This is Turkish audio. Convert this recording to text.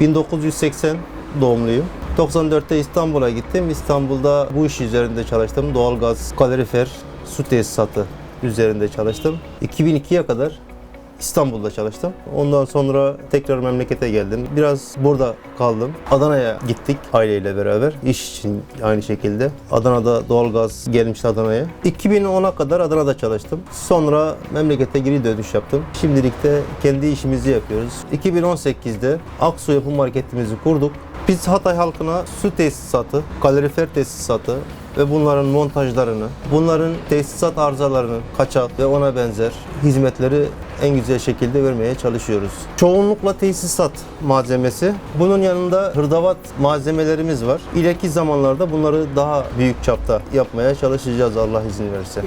...1980 doğumluyum. 94'te İstanbul'a gittim. İstanbul'da bu iş üzerinde çalıştım. Doğalgaz, kalorifer, su tesisatı üzerinde çalıştım. 2002'ye kadar İstanbul'da çalıştım. Ondan sonra tekrar memlekete geldim. Biraz burada kaldım. Adana'ya gittik aileyle beraber. iş için aynı şekilde. Adana'da doğalgaz gelmişti Adana'ya. 2010'a kadar Adana'da çalıştım. Sonra memlekete geri dönüş yaptım. Şimdilik de kendi işimizi yapıyoruz. 2018'de Aksu Yapım Marketimizi kurduk. Biz Hatay halkına su tesisatı, kalorifer tesisatı ve bunların montajlarını, bunların tesisat arızalarını, kaçak ve ona benzer hizmetleri en güzel şekilde vermeye çalışıyoruz. Çoğunlukla tesisat malzemesi. Bunun yanında hırdavat malzemelerimiz var. İleriki zamanlarda bunları daha büyük çapta yapmaya çalışacağız Allah izin verirse.